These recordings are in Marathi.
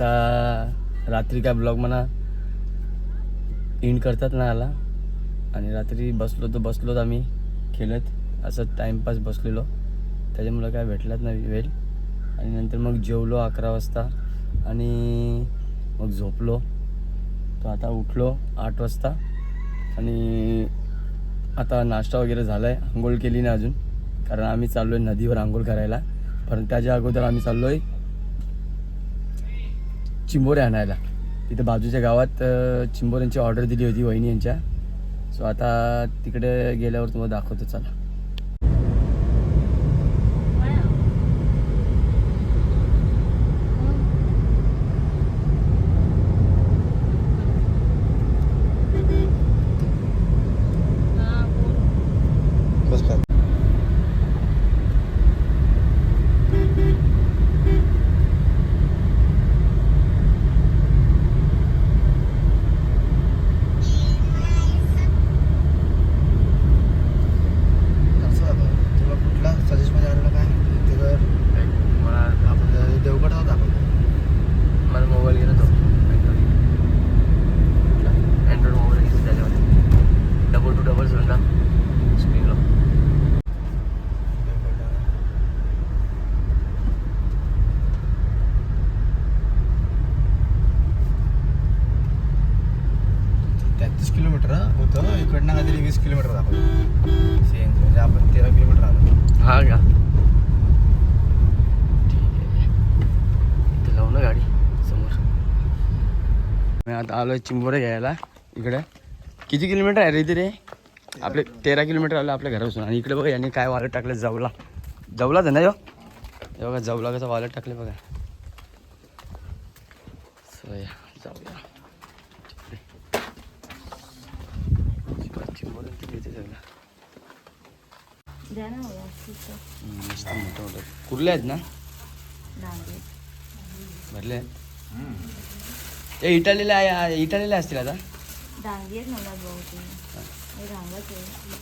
आता रात्री काय ब्लॉग म्हणा इंड करतात ना आला आणि रात्री बसलो तर बसलोच आम्ही खेळत. असं टाईमपास बसलेलो. त्याच्यामुळं काय भेटलाच नाही वेळ. आणि नंतर मग जेवलो अकरा वाजता. आणि मग झोपलो. तर आता उठलो आठ वाजता. आणि आता नाश्ता वगैरे झाला आहे आंघोळ केली नाही अजून. कारण आम्ही चाललो आहे नदीवर आंघोळ करायला. पण त्याच्या अगोदर आम्ही चाललो आहे चिंबोरे आणायला. तिथे बाजूच्या गावात चिंबोऱ्यांची ऑर्डर दिली होती वहिनी यांच्या. सो आता तिकडे गेल्यावर तुम्हाला दाखवतो चला बस काय तुला कुठला सजेस्टमध्ये आवडला काय ते जर मला आपण देवगड जाऊ दाखवतो मला मोबाईल घेतो तो अँड्रॉइड मोबाईल घेतो त्याच्यामध्ये डबल टू डबल झोन स्क्रीनला तेहतीस किलोमीटर होतं इकडनं काहीतरी वीस किलोमीटर दाखवतो सेम म्हणजे आपण तेरा किलोमीटर आलो हा का ठीक आहे इथे लावू ना गाडी समोर आलो चिंबोरे घ्यायला इकडे. किती किलोमीटर आहे रे इथे रे? आपले तेरा किलोमीटर आलं आपल्या घरापासून. आणि इकडे बघा यांनी काय वालट टाकलं जवला. जवलाच आहे ना यो. हे बघा जवला कसं वालट टाकले बघा. So, या, जाऊया कुर्ले आहेत ना? भरले आहेत? ए इटालीला इटालीला असतील आता? डांगी आहेत मला हे रांगच आहे.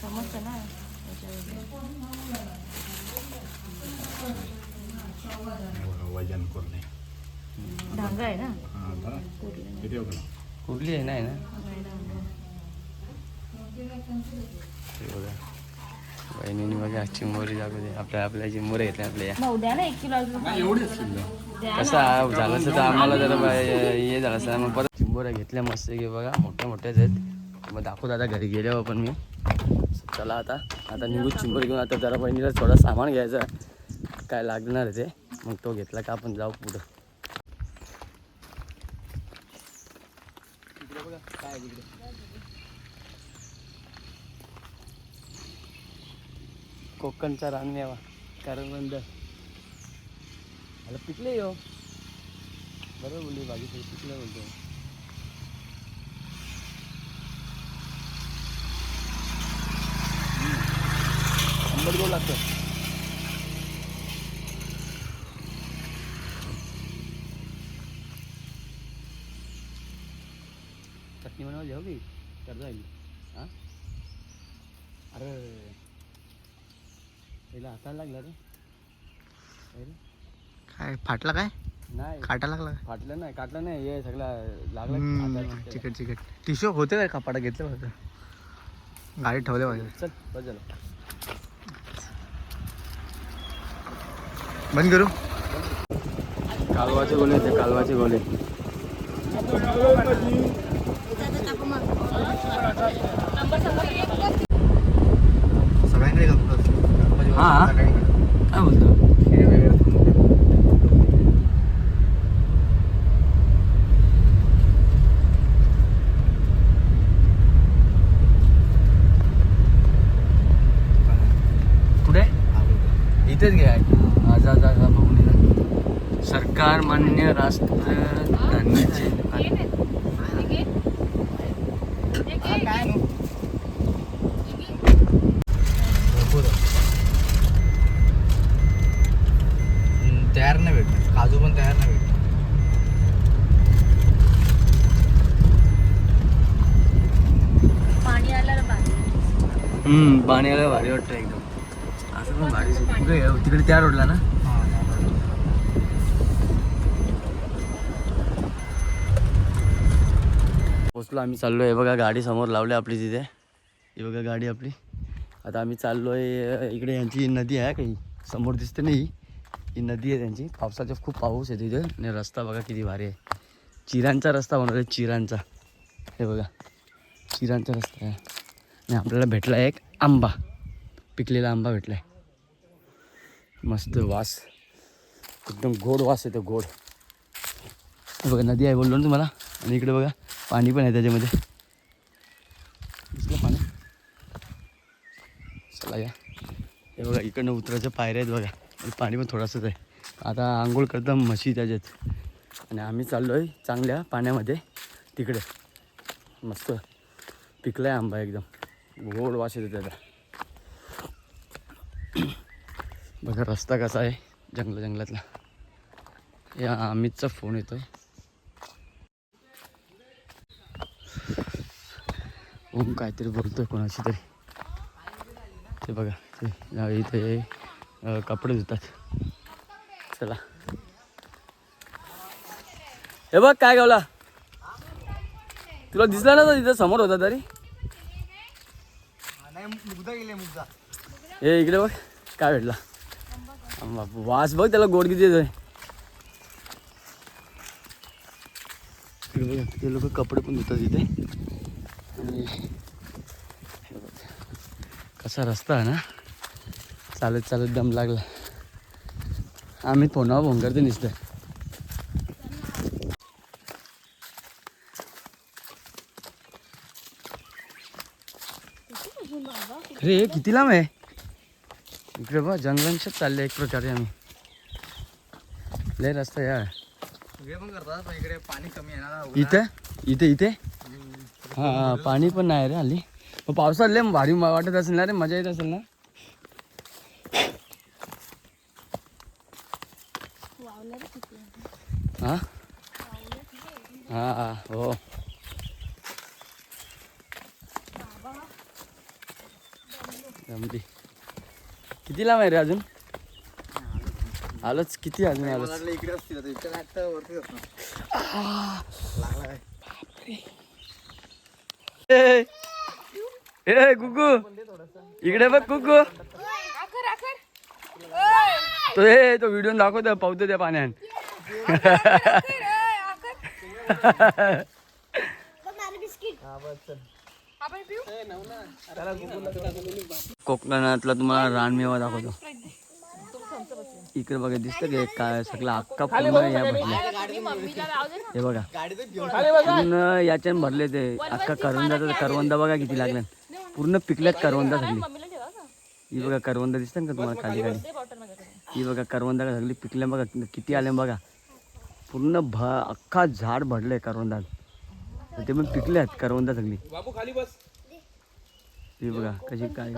समजतं ना वजन करणे. डांगा आहे ना? कुठले आहे नाही ना? बहिणीने बघा चिंबोरी दाखवू दे. आपल्या आपल्या चिंबोरे घेतले आपल्या. कसं झालं तर आम्हाला जरा बा- हे झालं असतं. मग परत चिंबोऱ्या घेतल्या मस्त की बघा मोठ्या मोठ्याच आहेत. मग दाखवत आता घरी गेल्यावर पण मी. चला आता. आता निघू चिंबोरी घेऊन आता जरा बहिणीला थोडं सामान घ्यायचं. काय लागणार आहे ते. मग तो घेतला का आपण जाऊ पुढं. काय आहे तिकडे कोकणचा रानमेवा करवंद मला पिकले हो बरोबर बोलली भाजी तरी पिकलं बोलतो आंबट गोड लागतं चटणी बनवायला जाऊ की कर जाईल हां अरे पहिला हाताला लागला रे. काय फाटला काय? नाही. काटा लागला फाटलं नाही काटलं नाही हे सगळं लागलं. चिकट चिकट. टिशू होते काय? कपाटा घेतलं होतं. गाडी ठेवले पाहिजे चल बस बंद करू? कालवाचे गोले ते कालवाचे गोले. सगळ्यांकडे हा. काय बोलतो? कुठे? इथेच घ्या आजा जा बघून सरकार मान्य राष्ट्र बाण्याला भारी वाटतं एकदम. असं पण भारी तिकडे त्या रोडला ना? पोचलो आम्ही चाललो आहे बघा गाडी समोर लावली आपली तिथे. हे बघा गाडी आपली. आता आम्ही चाललो आहे इकडे यांची नदी आहे काही. समोर दिसते नाही. ही नदी आहे त्यांची. पावसाचा खूप पाऊस आहे तिथे. आणि रस्ता बघा किती भारी आहे. चिरांचा रस्ता बनवला आहे चिरांचा. हे बघा. चिरांचा रस्ता आहे. आणि आपल्याला भेटला एक आंबा. पिकलेला आंबा भेटला आहे मस्त वास. एकदम गोड वास येतो गोड. बघा नदी आहे बोललो ना तुम्हाला? आणि इकडे बघा पाणी पण आहे त्याच्यामध्ये. दिसलं पाणी. चला या. हे बघा इकडनं उतरायचं पायऱ्या आहेत बघा. आणि पाणी पण थोडंसंच आहे. आता आंघोळ करता म्हशी त्याच्यात. आणि आम्ही चाललो आहे चांगल्या पाण्यामध्ये. तिकडे. मस्त. पिकला आहे आंबा एकदम. गोड वास येतो त्याचा. बघा रस्ता कसा आहे जंगला जंगलातला. या अमितचा फोन येतोय. ओम काहीतरी बोलतोय कोणाशी तरी. ते बघा ते इथे कपडे धुतात. चला. हे बघ काय गावला. तुला दिसला ना तिथं समोर होता तरी. मुगदा गेले मुगदा हे इकडे बघ काय भेटला? आंबा. वास बघ त्याला गोड किती येतोय. ते लोक कपडे पण धुतात इथे. आणि कसा रस्ता आहे ना? चालत चालत दम लागला. आम्ही फोनावर फोन करते नुसतं अरे हे किती लांब आहे? इकडे बघ जंगलांच्याच चालले एक प्रकारे आम्ही. लय रस्ता या इकडे पाणी कमी आहे ना इथे? इथे इथे? हा पाणी पण नाही रे हल्ली. मग पावसात लय भारी म- वाटत असेल ना रे मजा येत असेल ना? हा हा हा, जमली किती लांब आहे रे अजून? आलोच किती अजून आलोच? इकडे असतील ए ए कुकू. इकडे बघ कुकू. तो हे तो व्हिडिओ दाखवतो पावतो त्या पाण्यात. कोकणातला तुम्हाला रानमेवा दाखवतो. इकडे बघा दिसतं की काय सगळा अख्खा पूर्ण या भरल्या हे बघा. पूर्ण याच्यान भरले ते. अख्खा करवंदाचा करवंदा बघा किती लागला. पूर्ण पिकल्यात करवंदा सगळी. ही बघा करवंदा दिसतं का तुम्हाला खाली खाली? ही बघा करवंदा का सगळी पिकल्या बघा किती आले बघा. पूर्ण भ अख्खा झाड भरलंय करवंदात ते पण पिकल्यात करवंदा सगळी. ही बघा कशी काळी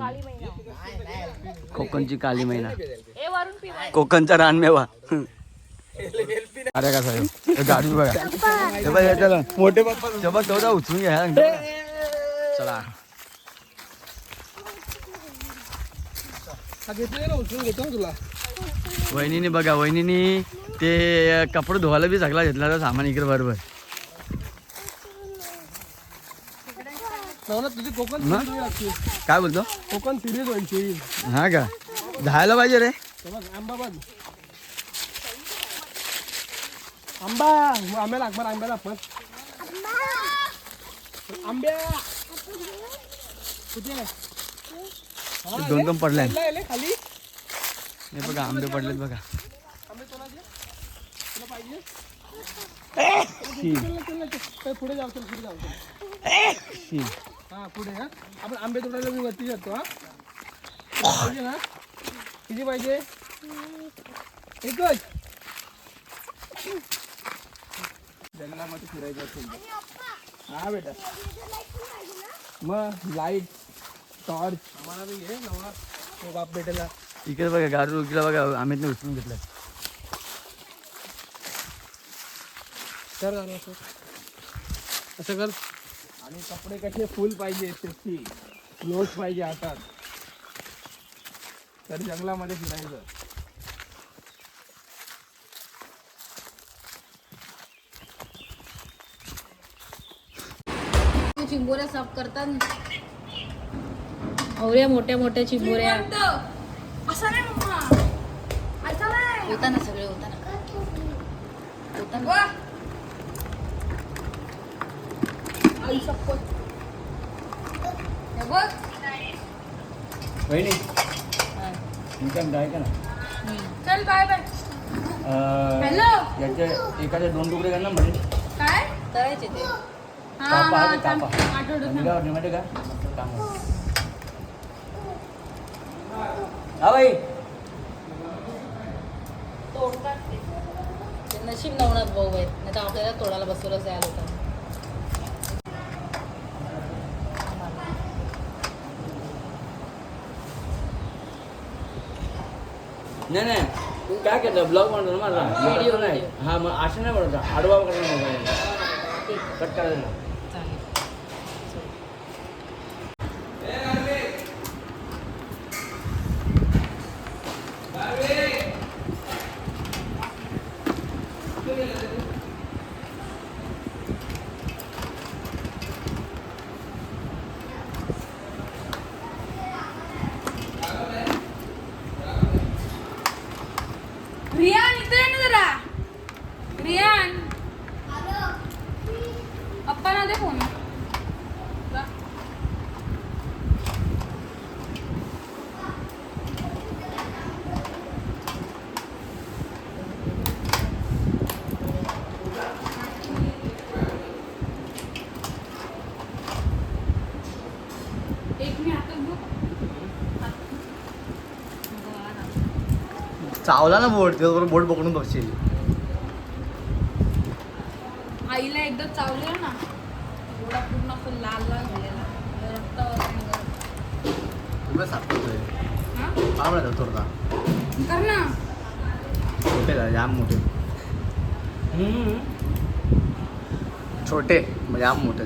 कोकणची काली महिना कोकणचा रानमेवा अरे कसा आहे? हे गाडी बघा. चला. मोठे बाप्पा. हे तेवढा उचलून घ्या चला. वहिनीने बघा वहिनीने ते कपडे धुवायला बी सगळा घेतला सामान इकडे बरोबर. तुझी कोकण मग? काय बोलतो? कोकण सिरीज व्हायची. हा का? जायला पाहिजे रे. आंबा बघ. आंबा आंब्याला अकबर आंब्याला अकबर आंब्या. कुठे? दोन दोन पडले आहे खाली. हे बघा आंबे पडलेत बघा. आंबे कोणाचे? तुला पाहिजे? शील चल, चल, चल. चल, पुढे जाऊ चल पुढे जाऊ चल. हा पुढे हा. आपण आंबे तोडायला मी वरती जातो हा. पाहिजे ना? किती पाहिजे? एकच. जंगलामध्ये फिरायचं असेल हा बेटा. मग लाइट टॉर्च आम्हाला बी घे नवा तो बाप बेटाला इकडे बघा गाडी इकडे बघा आम्ही उचलून घेतलं. कर झालं असं. असं कर. आणि कपडे कसे फुल पाहिजे सेफ्टी क्लोज पाहिजे हातात. तर जंगलामध्ये फिरायचं. चिंबोऱ्या साफ करतात एवढ्या मोठ्या मोठ्या चिंबोऱ्या. असं नाही मम्मा. असं नाही होता ना सगळे होता ना. होता ना आई शपथ हे बघ. वहिनी. इन्कम आहे का ना. चल बाय बाय हॅलो याचे एखाद्या दोन तुकडे करणार म्हणजे काय? करायचे ते. हा कापा हा. कापा. काय माहिती का? काम. हा बाई. ते. नशीब नवनाथ भाऊ आहेत. नाही तर आपल्याला तोडायला बसवलंच या लोकांना नाही नाही. तू काय करतो? ब्लॉग बनवतो ना माझा? नाही. हा मग असं नाही बनवता. आडवा करणार कट करायचं ना चालेल रियान इथे ये ना जरा रियान पप्पा दे फोन जा. एक मी हातात बघ चावला ना बोट त्याबरोबर बोट पकडून बघशील आईला एकदा चावलेलं ना एवढा पूर्ण असं लाल लाल झालेला. रक्तावर निघालं. तुला सापडतोय. हा? आवडा थोडा कर ना. मोठे झाले जाम मोठे. छोटे म्हणजे जाम मोठे.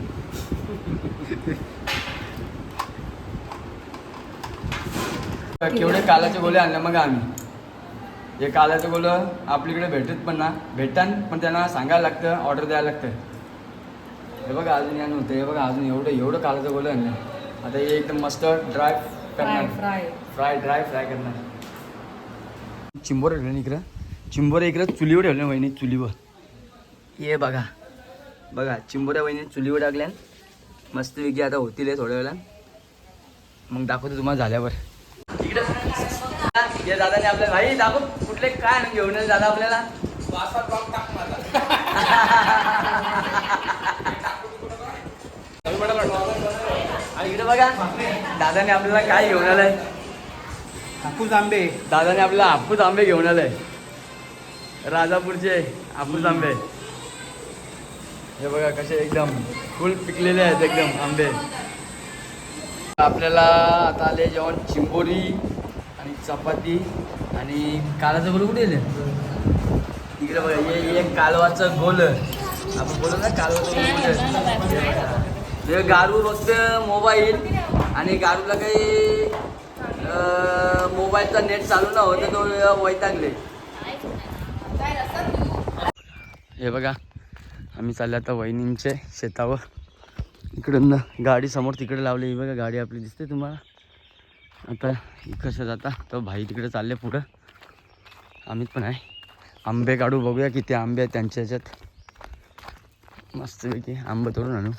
केवढे कालाचे गोले आणले मग आम्ही. हे कालाचे गोलं आपल्याकडे भेटत पण ना. भेटतात पण त्यांना सांगायला लागतं ऑर्डर द्यायला लागतं. हे बघा अजून या नव्हतं हे बघा अजून एवढं एवढं कालाचं गोलं आणलं आता हे एकदम मस्त ड्राय करणार. फ्राय फ्राय ड्राय फ्राय करणार. चिंबोर ठेवलं इकडं. चिंबोऱ्या इकडं चुलीवर ठेवलं वहिनी चुलीवर. ये बघा. बघा चिंबोऱ्या वहिनी चुलीवर टाकल्या मस्तपैकी आता होतील थोड्या वेळात मग दाखवतो तुम्हाला झाल्यावर. इकडं ये दादाने आपल्याला भाई दाखव कुठले काय घेऊन दादा आपल्याला. इकडे बघा दादाने आपल्याला काय घेऊन आलाय. हापूस आंबे. दादाने आपल्याला हापूस आंबे घेऊन आलाय. राजापूरचे हापूस आंबे. हे बघा कसे एकदम फुल पिकलेले आहेत एकदम आंबे. आपल्याला आता आले जेवण चिंबोरी. चपाती आणि कालाचं गोल कुठे इकडे बघा हे एक कालवाचं गोल. आपण बोलू ना कालवाचं गोल हे गारू फक्त मोबाईल आणि गारूला काही मोबाईलचा नेट चालू न होतं तो वैतागले. हे बघा आम्ही चालले आता वहिनींचे शेतावर. इकडून ना गाडी समोर तिकडे लावली. ही बघा गाडी आपली दिसते तुम्हाला. आता कसं जाता? तर भाई तिकडे चालले पुढं. आम्हीच पण आहे. आंबे काढू बघूया किती आंबे आहेत त्यांच्या ह्याच्यात. मस्तपैकी आंबं तोडून आणू.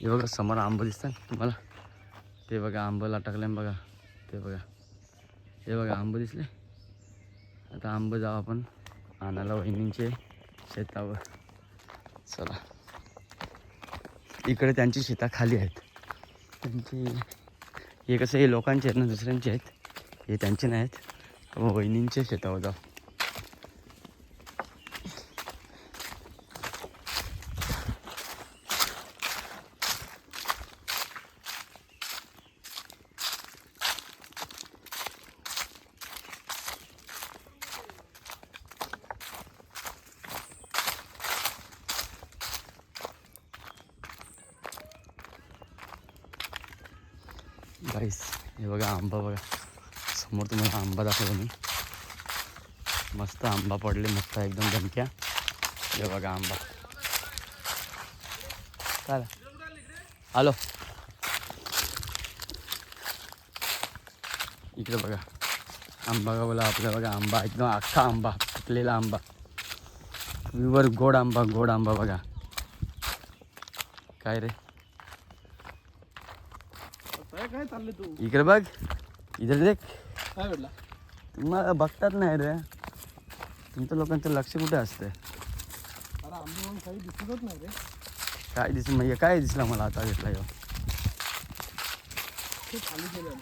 हे बघा समोर आंबं दिसतात तुम्हाला. ते बघा आंबं लाटकलं बघा. ते बघा. हे बघा आंबं दिसले. आता आंबं जाऊ आपण आणायला वहिनींचे शेतावर. चला. इकडे त्यांची शेता खाली आहेत. त्यांची हे कसं हे लोकांचे आहेत ना दुसऱ्यांचे आहेत. हे त्यांचे नाही आहेत. तर वहिनींचे शेतावर जाऊ. गाईस हे बघा आंबा बघा समोर तुम्हाला आंबा दाखवतो मी मस्त आंबा पडले मस्त एकदम धमक्या हे बघा आंबा काय आलो इकडे बघा आंबा बोला आपला बघा आंबा एकदम अख्खा आंबा पिकलेला आंबा वर गोड आंबा गोड आंबा बघा काय रे चाललंय तू इकडे बघ इकडे देख काय भेटला तुम्हाला बघतात नाही रे तुमच्या लोकांचं लक्ष कुठे असते अरे आंबे म्हणून काही दिसतच नाही रे काय दिस म्हणजे काय दिसला मला आता घेतला ह्यो खूप खाली गेले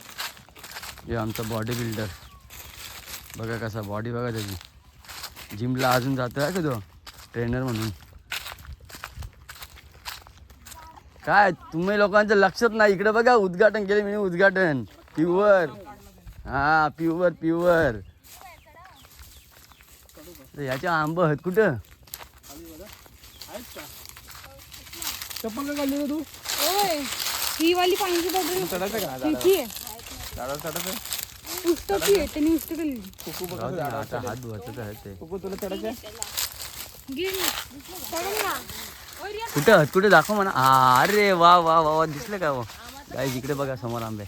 हे आमचा बॉडी बिल्डर बघा कसा बॉडी बघा त्याची जिमला अजून जातो आहे का तो ट्रेनर म्हणून काय तुम्ही लोकांचं लक्षच नाही. इकडे बघा उद्घाटन केले मी उद्घाटन. प्युअर हा प्युअर प्युअर याच्या आंब आहेत कुठं? चप्पल का तू ओय ही वाली पाण्याची बॉटल आहे? आहे त्यांनी. हात धुवायचं ते. तुला चढायचं? कुठे? कुठे दाखव म्हणा. अरे वा वा वा वा दिसलं का काय इकडे बघा समोर आंबे.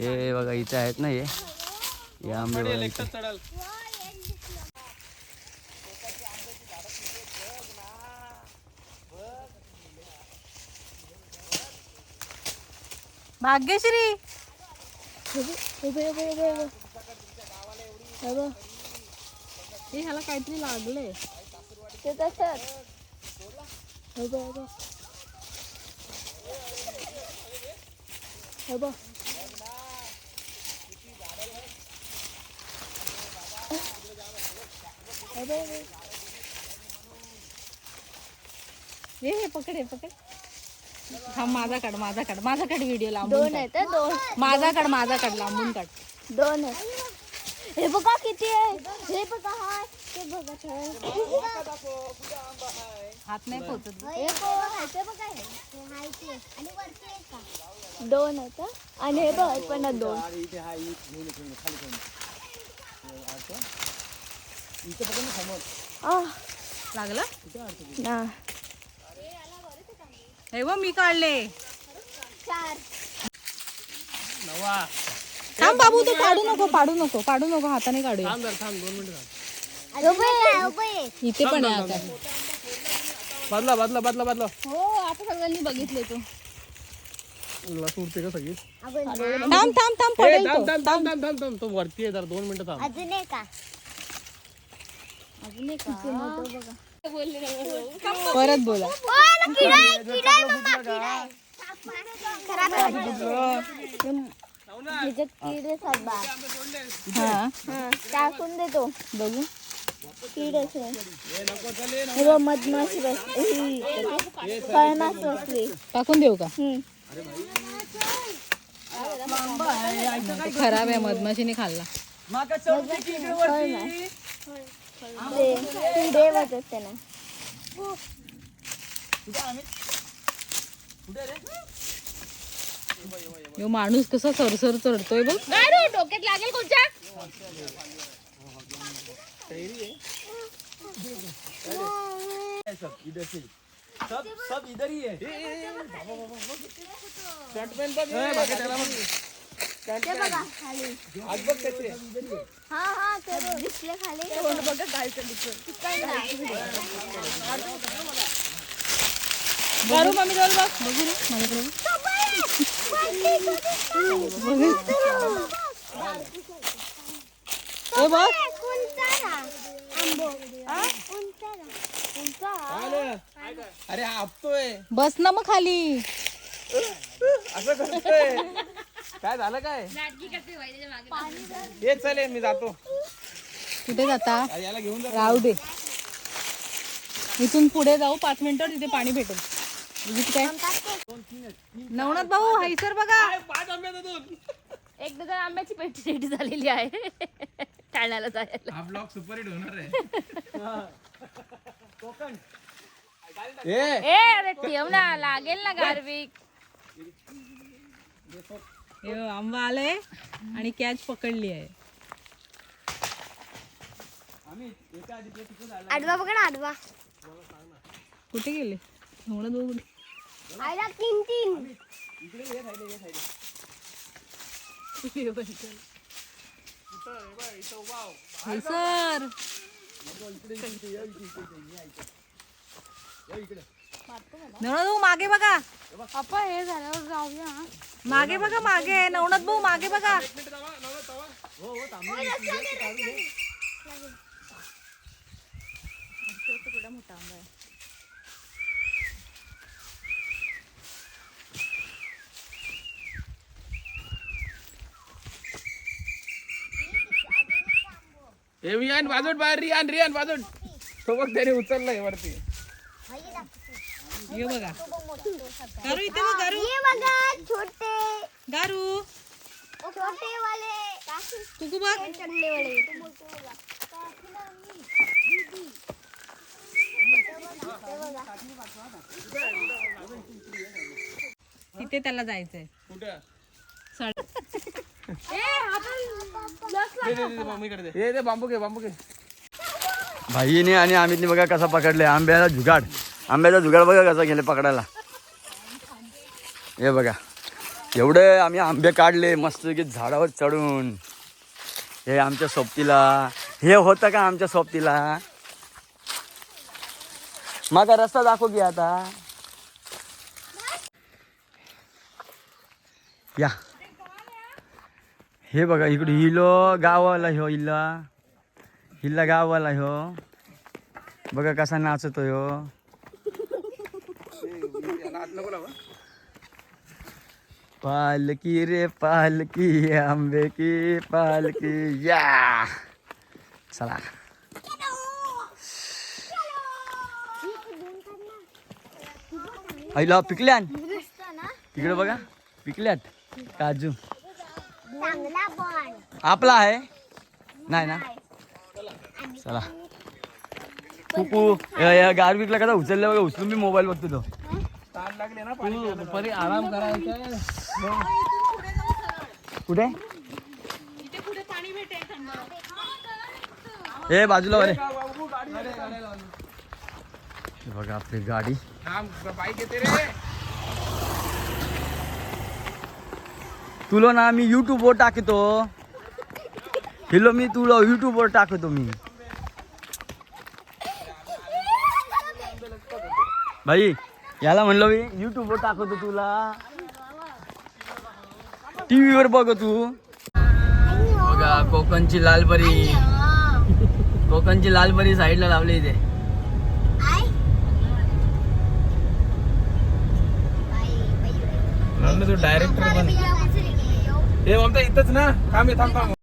हे बघा इथे आहेत ना हे? हे आंबे बघा भाग्यश्री. हे ह्याला काहीतरी लागले ते तसंच हे हे पकड हे पकड थांब माझा काढ माझा काढ माझा काढ व्हिडिओ लांबून दोन काढ. आहेत हं, दोन माझा काढ माझा काढ लांबून काढ दोन आहेत हे बघा किती आहे हे? बघा हाय ते बघा ते. हात नाही पोचत. कोण आहे ते बघा. आणि वरती आहे. का? दोन आहेत हं. आणि हे बघ पण दोन. इथे हा घेऊन खाली. इथे ना समोर लागला? ना हे. बघ मी काढले. चार. नवा. थांब बाबू तू पाडू नको पाडू नको पाडू नको हाताने काढूया. थांब दोन मिनिटं थांब. उभे. उभे. इथे पण आहे आता. बदला बदला बदला बदला. हो आता सगळ्यांनी बघितले तू. लस उडते का सगळी? थांब थांब थांब ए, पडेल थांब तो. थांब थांब थांब. थांब थांब तो वरती आहे जरा दोन मिनिटं थांब. अजून एक का? अजून एक का? परत बोला. किडा आहे किडा आहे मम्मा किडा आहे. खराब आहे वाटतं. ह्याच्यात किडे आहेत बा हा. हा, टाकून देतो बघू. मधमाशी फळमास बसली. टाकून देऊ का? खराब आहे मधमाशीने खाल्ला. किडे माणूस कसा सरसर चढतोय बघ. डोक्यात लागेल कोणच्या? सब इधर से सब सब इधर ही है शर्ट पॅन्ट बघ ए, बाकी त्याला बघ. ते बघा खाली आज बघ त्याचे हा हा ते बघ, दिसले खाली बघा दारू मम्मी जवळ बघ बघू रे माझ्याकडे बघ. हे बघ आलं. अरे हा आपतोय बस ना मग खाली. असं करतोय. काय झालं काय? हे चले मी जातो. कुठे जाता? अरे याला घेऊन जा. राहू दे. इथून पुढे जाऊ. पाच मिनिटं तिथे पाणी भेटेल. काय? नवनाथ भाऊ हाय सर बघा पाच आंबे देतो एक दोन आंब्याची पेटी झालेली आहे. ठाण्याला जायला. हा ब्लॉग सुपर हिट होणार आहे. ए. ए अरे ठेव ना लागेल ना गार्विक. हे आंबा आलाय आणि कॅच पकडली आहे. आडवा बघा ना आडवा. कुठे गेले? भाऊ कुठे आयला तीन तीन. सर. नवनाथ भाऊ मागे बघा. पप्पा हे झाल्यावर जाऊया हा. मागे बघा मागे. नवनाथ भाऊ मागे बघा. हे वियान वाजवट बाहेर रियान रियान वाजवट सोबत त्याने उचललंय वरती. ये बघा. गारू इथे बघ गारू हे बघा छोटे. गारू छोटे वाले कुकू बघ. वाले तिथे त्याला जायचंय. कुठं? दे दे बांबू घे बांबू घे. भाईने आणि अमितने बघा कसा पकडले. आंब्याचा जुगाड. आंब्याचा जुगाड बघा कसा गेले पकडायला. हे बघा. एवढे आम्ही आंबे काढले मस्त की झाडावर चढून. हे आमच्या सोबतीला. हे होतं का आमच्या सोबतीला? मागा रस्ता दाखव की आता. या. हे बघा इकडे हिलो गावाला ह्यो हिला हिला गावाला ह्यो बघा कसा नाचतो ह्यो पालकी रे पालकी आंबे की पालकी. या! चला. आईला पिकल्यान? तिकडे बघा पिकल्यात. काजू. चांगला पण आपला आहे? नाही ना? चला. कुकू गार विकला कसा उचललं बघा उचलून मी मोबाईल बघतो तो. आराम करायचा कुठे? ए बाजूला बरे हे बघा आपली गाडी. बाईक येते रे. तुला ना मी युट्यूबवर टाकतो. हिलो मी तुला युट्यूबवर टाकतो मी. भाई याला म्हणलं मी युट्यूबवर टाकतो तुला. टीव्ही वर बघ तू. बघा कोकणची लालपरी. कोकणची लालपरी साईडला लावली इथे. तू डायरेक्टर बन हे ममता इथंच ना. थांब हे, थांब थांब.